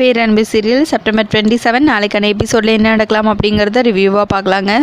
பேரன்பு serial September twenty seven. நாளைக்கான எபிசோடில் என்ன நடக்கலாம் அப்படிங்கிறத ரிவ்யூவாக பார்க்கலாங்க.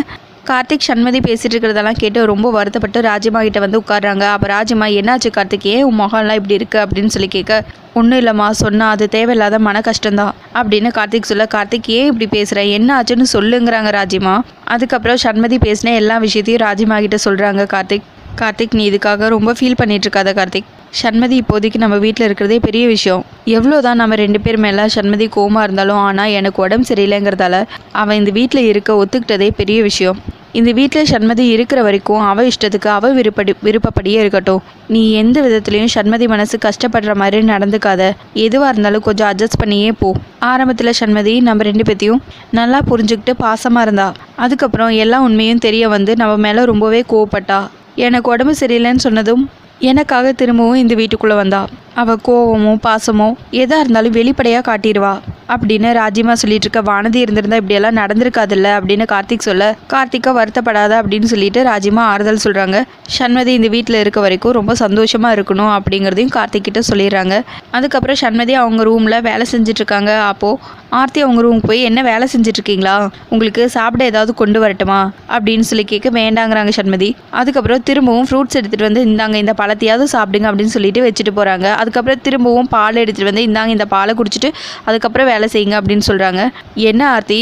கார்த்திக் சண்மதி பேசிட்டு இருக்கிறதெல்லாம் கேட்டு ரொம்ப வருத்தப்பட்டு ராஜிமா கிட்ட வந்து உட்கார்றாங்க. அப்போ ராஜிமா என்னாச்சு கார்த்திக்? ஏன் உன் முகம்லாம் இப்படி இருக்கு? அப்படின்னு சொல்லி கேட்க ஒன்றும் இல்லைம்மா சொன்னால் அது தேவையில்லாத மன கஷ்டம்தான். அப்படின்னு கார்த்திக் சொல்ல கார்த்திக் ஏன் இப்படி பேசுகிற என்ன ஆச்சுன்னு சொல்லுங்கிறாங்க ராஜிமா அதுக்கப்புறம் சண்மதி பேசின எல்லா விஷயத்தையும் ராஜிமா கிட்ட சொல்கிறாங்க கார்த்திக். கார்த்திக் நீ இதுக்காக ரொம்ப ஃபீல் பண்ணிட்டு இருக்காத கார்த்திக். சண்மதி இப்போதைக்கு நம்ம வீட்டில் இருக்கிறதே பெரிய விஷயம். எவ்வளோதான் நம்ம ரெண்டு பேர் மேலே சண்மதி கோமா இருந்தாலும் ஆனால் எனக்கு உடம்பு சரியில்லைங்கிறதால அவன் இந்த வீட்டில் இருக்க ஒத்துக்கிட்டதே பெரிய விஷயம். இந்த வீட்டில் சண்மதி இருக்கிற வரைக்கும் அவ இஷ்டத்துக்கு அவ விருப்படி விருப்பப்படியே இருக்கட்டும். நீ எந்த விதத்துலையும் சண்மதி மனசு கஷ்டப்படுற மாதிரி நடந்துக்காத. எதுவாக இருந்தாலும் கொஞ்சம் அட்ஜஸ்ட் பண்ணியே போ. ஆரம்பத்தில் சண்மதி நம்ம ரெண்டு பேத்தையும் நல்லா புரிஞ்சுக்கிட்டு பாசமாக இருந்தா. அதுக்கப்புறம் எல்லா உண்மையும் தெரிய வந்து நம்ம மேலே ரொம்பவே கோவப்பட்டா. எனக்கு உடம்பு சரியில்லைன்னு சொன்னதும் எனக்காக திரும்பவும் இந்த வீட்டுக்குள்ளே வந்தா. அவள் கோவமோ பாசமோ எதாக இருந்தாலும் வெளிப்படையாக காட்டிடுவா. அப்படின்னு ராஜிமா சொல்லிட்டு இருக்க வானதி இருந்திருந்தா இப்படியெல்லாம் நடந்திருக்காதுல்ல அப்படின்னு கார்த்திக் சொல்ல கார்த்திகா வருத்தப்படாத அப்படின்னு சொல்லிட்டு ராஜிமா ஆறுதல் சொல்கிறாங்க சண்மதி இந்த வீட்டில் இருக்க வரைக்கும் ரொம்ப சந்தோஷமாக இருக்கணும் அப்படிங்கிறதையும் கார்த்திக் கிட்ட சொல்லிடுறாங்க. அதுக்கப்புறம் சண்மதி அவங்க ரூமில் வேலை செஞ்சுட்டு இருக்காங்க. அப்போது ஆர்த்தி அவங்க ரூமுக்கு போய் என்ன வேலை செஞ்சுட்டு இருக்கீங்களா? உங்களுக்கு சாப்பிட ஏதாவது கொண்டு வரட்டுமா? அப்படின்னு சொல்லி கேட்க வேண்டாங்கிறாங்க சண்மதி. அதுக்கப்புறம் திரும்பவும் ஃப்ரூட்ஸ் எடுத்துகிட்டு வந்து இந்தாங்க இந்த பழத்தையாவது சாப்பிடுங்க அப்படின்னு சொல்லிட்டு வச்சுட்டு போகிறாங்க அதுக்கப்புறம் திரும்பவும் பால் எடுத்துகிட்டு வந்து இந்தாங்க இந்த பாலை குடிச்சிட்டு அதுக்கப்புறம் வேலை செய்யுங்க அப்படின்னு சொல்கிறாங்க என்ன ஆர்த்தி?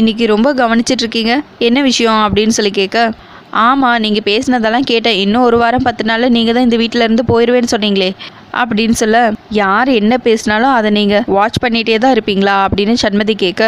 இன்னைக்கு ரொம்ப கவனிச்சிட்டு இருக்கீங்க என்ன விஷயம்? அப்படின்னு சொல்லி கேட்க ஆமாம் நீங்கள் பேசினதெல்லாம் கேட்டேன். இன்னும் ஒரு வாரம் பத்து நாளில் நீங்கள் தான் இந்த வீட்டில் இருந்து போயிடுவேன்னு சொன்னீங்களே. அப்படின்னு சொல்ல யார் என்ன பேசினாலும் அதை நீங்கள் வாட்ச் பண்ணிகிட்டே தான் இருப்பீங்களா? அப்படின்னு சண்மதி கேட்க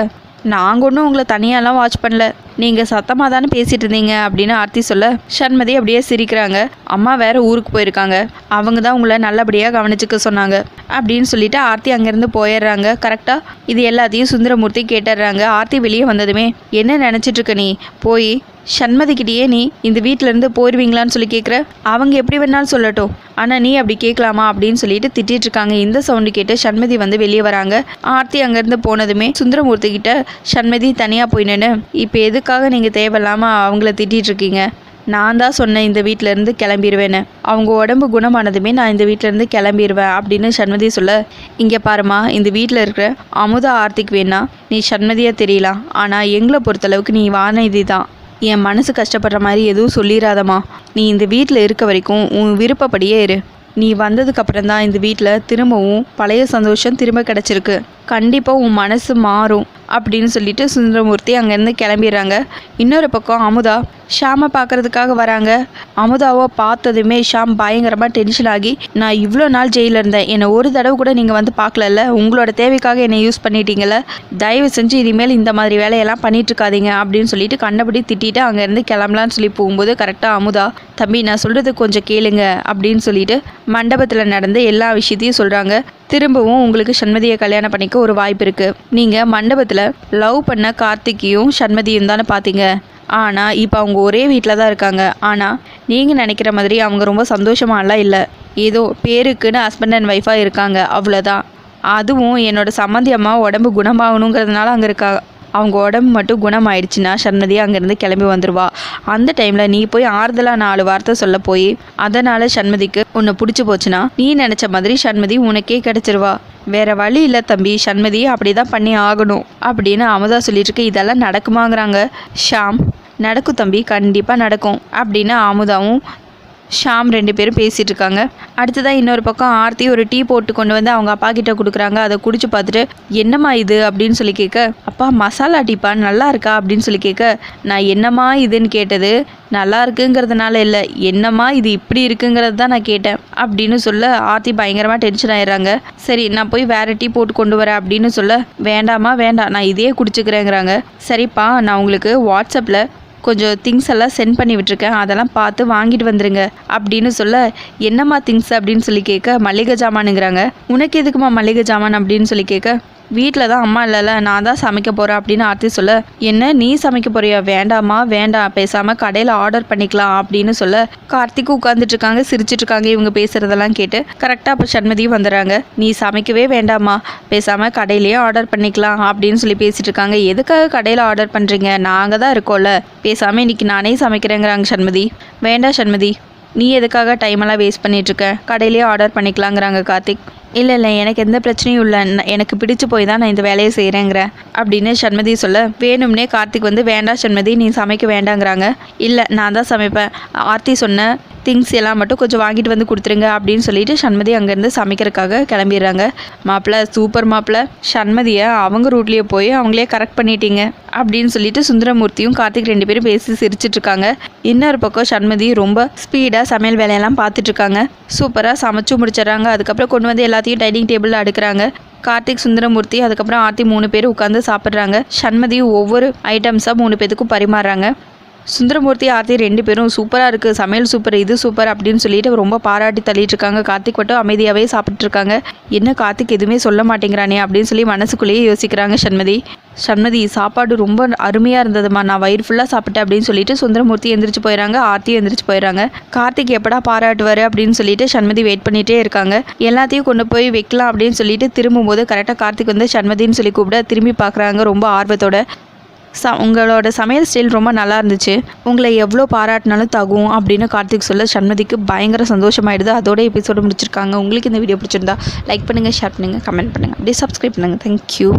நாங்கள் ஒன்றும் உங்களை தனியாலாம் வாட்ச் பண்ணல. நீங்கள் சத்தமாக தானே பேசிகிட்டு இருந்தீங்க அப்படின்னு ஆர்த்தி சொல்ல சண்மதி அப்படியே சிரிக்கிறாங்க. அம்மா வேற ஊருக்கு போயிருக்காங்க. அவங்க தான் உங்களை நல்லபடியாக கவனிச்சுக்க சொன்னாங்க. அப்படின்னு சொல்லிட்டு ஆர்த்தி அங்கேருந்து போயிடுறாங்க. கரெக்டாக இது எல்லாத்தையும் சுந்தரமூர்த்தி கேட்டுடுறாங்க. ஆர்த்தி வெளியே வந்ததுமே என்ன நினச்சிட்டு இருக்க நீ? போய் சண்மதிக்கிட்டேயே நீ இந்த வீட்டிலேருந்து இருந்து போயிடுவீங்களான்னு சொல்லி கேட்குற அவங்க எப்படி வேணாலும் சொல்லட்டும். ஆனால் நீ அப்படி கேட்கலாமா அப்படின்னு சொல்லிட்டு திட்டிட்டு இருக்காங்க. இந்த சவுண்டு கேட்டு சண்மதி வந்து வெளியே வராங்க. ஆர்த்தி அங்கேருந்து போனதுமே சுந்தரமூர்த்தி கிட்ட சண்மதி தனியாக போய் நின்று இப்போ எதுக்காக நீங்கள் தேவையில்லாமல் அவங்கள திட்டிகிட்டு இருக்கீங்க? நான் தான் சொன்னேன் இந்த வீட்டிலேருந்து கிளம்பிடுவேன்னு அவங்க உடம்பு குணமானதுமே நான் இந்த வீட்டிலேருந்து கிளம்பிடுவேன் அப்படின்னு சண்மதி சொல்ல இங்கே பாருமா இந்த வீட்டில் இருக்கிற அமுதா ஆர்த்திக்கு வேணா. நீ சண்மதியாக தெரியலாம். ஆனால் எங்களை பொறுத்தளவுக்கு நீ வானதி தான் என் மனசு கஷ்டப்படுற மாதிரி எதுவும் சொல்லிடாதம்மா நீ இந்த வீட்டில் இருக்க வரைக்கும் உன் விருப்பப்படியே இரு. நீ வந்ததுக்கப்புறம் தான் இந்த வீட்டில் திரும்பவும் பழைய சந்தோஷம் திரும்ப கிடச்சிருக்கு. கண்டிப்பாக உன் மனசு மாறும் அப்படின்னு சொல்லிட்டு சுந்தரமூர்த்தி அங்கேருந்து கிளம்பிடுறாங்க. இன்னொரு பக்கம் அமுதா ஷாமை பார்க்கறதுக்காக வராங்க. அமுதாவை பார்த்ததுமே ஷாம் பயங்கரமாக டென்ஷன் ஆகி நான் இவ்வளோ நாள் ஜெயிலில் இருந்தேன். என்னை ஒரு தடவை கூட நீங்கள் வந்து பார்க்கலல்ல. உங்களோட தேவைக்காக என்னை யூஸ் பண்ணிட்டீங்கள தயவு செஞ்சு இனிமேல் இந்த மாதிரி வேலையெல்லாம் பண்ணிட்டுருக்காதீங்க அப்படின்னு சொல்லிட்டு கண்டபடி திட்டிட்டு அங்கேருந்து கிளம்பலான்னு சொல்லி போகும்போது கரெக்டாக அமுதா தம்பி நான் சொல்கிறது கொஞ்சம் கேளுங்க. அப்படின்னு சொல்லிட்டு மண்டபத்தில் நடந்த எல்லா விஷயத்தையும் சொல்கிறாங்க திரும்பவும் உங்களுக்கு சண்மதியை கல்யாணம் பண்ணிக்க ஒரு வாய்ப்பு இருக்குது நீங்கள் மண்டபத்தில் லவ் பண்ண கார்த்திகையும் சண்மதியும் தானே பார்த்தீங்க ஆனால் இப்போ அவங்க ஒரே வீட்டில் தான் இருக்காங்க. ஆனால் நீங்கள் நினைக்கிற மாதிரி அவங்க ரொம்ப சந்தோஷமாலாம் இல்லை. ஏதோ பேருக்குன்னு ஹஸ்பண்ட் அண்ட் ஒய்ஃபாக இருக்காங்க. அவ்வளோதான் அதுவும் என்னோட சம்மந்தி அம்மா உடம்பு குணமாகணுங்கிறதுனால அங்கே இருக்கா அவங்க உடம்பு மட்டும் குணமாயிடுச்சுன்னா சண்மதி அங்கேருந்து கிளம்பி வந்துடுவா அந்த டைமில் நீ போய் ஆறுதலாக நாலு வார்த்தை சொல்ல போய் அதனால் சண்மதிக்கு உன்னை பிடிச்சி போச்சுன்னா நீ நினச்ச மாதிரி சண்மதி உனக்கே கிடச்சிருவா. வேற வழி இல்லை தம்பி சண்மதியை அப்படி தான் பண்ணி ஆகணும் அப்படின்னு அமுதா சொல்லிட்டு இருக்கு. இதெல்லாம் நடக்குமாங்கிறாங்க. ஷாம் நடக்கும் தம்பி கண்டிப்பாக நடக்கும் அப்படின்னு அமுதாவும் ஷாம் ரெண்டு பேரும் பேசிகிட்டு இருக்காங்க அடுத்ததாக இன்னொரு பக்கம் ஆர்த்தி ஒரு டீ போட்டு கொண்டு வந்து அவங்க அப்பா கிட்ட கொடுக்குறாங்க. அதை குடிச்சு பார்த்துட்டு என்னம்மா இது? அப்படின்னு சொல்லி கேட்க அப்பா மசாலா டீப்பா நல்லா இருக்கா? அப்படின்னு சொல்லி கேட்க நான் என்னம்மா இதுன்னு கேட்டது? நல்லா இருக்குங்கிறதுனால இல்லை. என்னம்மா இது இப்படி இருக்குங்கிறது தான் நான் கேட்டேன். அப்படின்னு சொல்ல ஆர்த்தி பயங்கரமாக டென்ஷன் ஆயிடுறாங்க. சரி நான் போய் வேற டீ போட்டு கொண்டு வரேன். அப்படின்னு சொல்ல வேண்டாமா வேண்டாம். நான் இதே குடிச்சுக்கிறேங்கிறாங்க. சரிப்பா நான் உங்களுக்கு வாட்ஸ்அப்பில் கொஞ்சம் திங்ஸ் எல்லாம் சென்ட் பண்ணி விட்டுருக்கேன். அதெல்லாம் பார்த்து வாங்கிட்டு வந்துருங்க. அப்படின்னு சொல்ல என்னம்மா திங்ஸ் அப்படின்னு சொல்லி கேட்க மளிகை ஜாமானுங்கிறாங்க. உனக்கு எதுக்குமா மளிகை ஜாமான்? அப்படின்னு சொல்லி கேட்க வீட்டில் தான் அம்மா இல்லைல்ல நான் தான் சமைக்க போகிறேன் அப்படின்னு ஆர்த்தி சொல்ல என்ன நீ சமைக்க போறியா? வேண்டாமா வேண்டாம் பேசாமல் கடையில் ஆர்டர் பண்ணிக்கலாம் அப்படின்னு சொல்ல கார்த்திக் உட்காந்துட்டு இருக்காங்க சிரிச்சிட்டு இருக்காங்க இவங்க பேசுகிறதெல்லாம் கேட்டு. கரெக்டாக அப்போ சண்மதியும் வந்துடுறாங்க. நீ சமைக்கவே வேண்டாமா பேசாமல் கடையிலேயே ஆர்டர் பண்ணிக்கலாம் அப்படின்னு சொல்லி பேசிட்டு இருக்காங்க. எதுக்காக கடையில் ஆர்டர் பண்ணுறீங்க நாங்கள் தான் இருக்கோம்ல. பேசாமல் இன்னைக்கு நானே சமைக்கிறேங்கிறாங்க சண்மதி. வேண்டாம் சண்மதி. நீ எதுக்காக டைமெல்லாம் வேஸ்ட் பண்ணிகிட்ருக்க கடையிலேயே ஆர்டர் பண்ணிக்கலாங்கிறாங்க கார்த்திக். இல்லை இல்லை எனக்கு எந்த பிரச்சனையும் இல்லை. எனக்கு பிடிச்சு போய் தான் நான் இந்த வேலையை செய்கிறேங்கிற அப்படின்னு சண்மதி சொல்ல வேணும்னே கார்த்திக் வந்து வேண்டாம் சண்மதி நீ சமைக்க வேண்டாங்கிறாங்க. இல்லை நான் தான் சமைப்பேன். ஆர்த்தி சொன்ன திங்ஸ் எல்லாம் மட்டும் கொஞ்சம் வாங்கிட்டு வந்து கொடுத்துருங்க அப்படின்னு சொல்லிட்டு சண்மதி அங்கேருந்து சமைக்கிறதுக்காக கிளம்பிடுறாங்க. மாப்பிள்ள சூப்பர் மாப்பிள்ளை சண்மதியை அவங்க ரூட்லேயே போய் அவங்களே கரெக்ட் பண்ணிட்டீங்க அப்படின்னு சொல்லிட்டு சுந்தரமூர்த்தியும் கார்த்திக் ரெண்டு பேரும் பேசி சிரிச்சிட்டு இருக்காங்க இன்னொரு பக்கம் சண்மதி ரொம்ப ஸ்பீடாக சமையல் வேலையெல்லாம் பார்த்துட்டு இருக்காங்க சூப்பராக சமைச்சு முடிச்சிடுறாங்க. அதுக்கப்புறம் கொண்டு வந்து எல்லாத்தையும் டைனிங் டேபிளில் அடுக்கிறாங்க. கார்த்திக் சுந்தரமூர்த்தி அதுக்கப்புறம் ஆர்த்தி மூணு பேர் உட்காந்து சாப்பிட்றாங்க. சண்மதி ஒவ்வொரு ஐட்டம்ஸாக மூணு பேத்துக்கும் பரிமாறுறாங்க. சுந்தரமூர்த்தி ஆர்த்தி ரெண்டு பேரும் சூப்பராக இருக்குது சமையல் சூப்பர் இது சூப்பர் அப்படின்னு சொல்லிட்டு ரொம்ப பாராட்டி தள்ளிட்டு இருக்காங்க கார்த்திக் மட்டும் அமைதியாகவே சாப்பிட்டு இருக்காங்க என்ன கார்த்திக் எதுவுமே சொல்ல மாட்டேங்கிறானே அப்படின்னு சொல்லி மனசுக்குள்ளேயே யோசிக்கிறாங்க சண்மதி. சண்மதி சாப்பாடு ரொம்ப அருமையாக இருந்ததுமா நான் வயிறு ஃபுல்லாக சாப்பிட்டேன் அப்படின்னு சொல்லிட்டு சுந்தரமூர்த்தி எந்திரிச்சு போயிடறாங்க ஆர்த்தியும் எந்திரிச்சு போயிடறாங்க கார்த்திக் எப்படா பாராட்டுவார் அப்படின்னு சொல்லிட்டு சண்மதி வெயிட் பண்ணிகிட்டே இருக்காங்க. எல்லாத்தையும் கொண்டு போய் வைக்கலாம் அப்படின்னு சொல்லிட்டு திரும்பும்போது கரெக்டாக கார்த்திக் வந்து சண்மதின்னு சொல்லி கூப்பிட திரும்பி பார்க்குறாங்க ரொம்ப ஆர்வத்தோட. ச உங்களோட சமையல் ஸ்டைல் ரொம்ப நல்லா இருந்துச்சு. உங்களை எவ்வளோ பாராட்டினாலும் தகும் அப்படின்னு கார்த்திக் சொல்ல சண்மதிக்கு பயங்கர சந்தோஷமாயிடுது. அதோட எபிசோடு முடிச்சிருக்காங்க. உங்களுக்கு இந்த வீடியோ பிடிச்சிருந்தா லைக் பண்ணுங்கள் ஷேர் பண்ணுங்கள் கமெண்ட் பண்ணுங்கள் அப்படியே சப்ஸ்கிரைப் பண்ணுங்கள் தேங்க்யூ